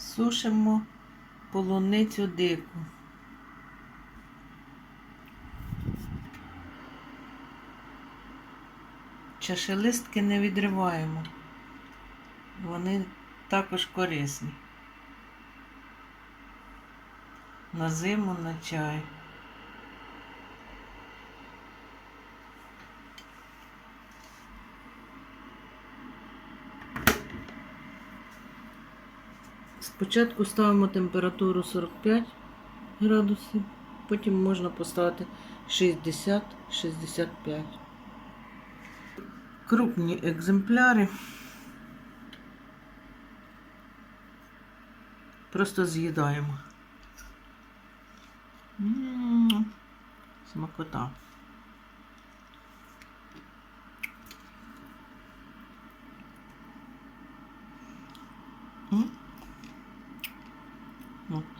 Сушимо полуницю дику. Чашелистки не відриваємо. Вони також корисні. На зиму, на чай. Спочатку ставимо температуру 45 градусів, потім можна поставити 60-65. Крупні екземпляри. Просто з'їдаємо. Смакота. М? Mm.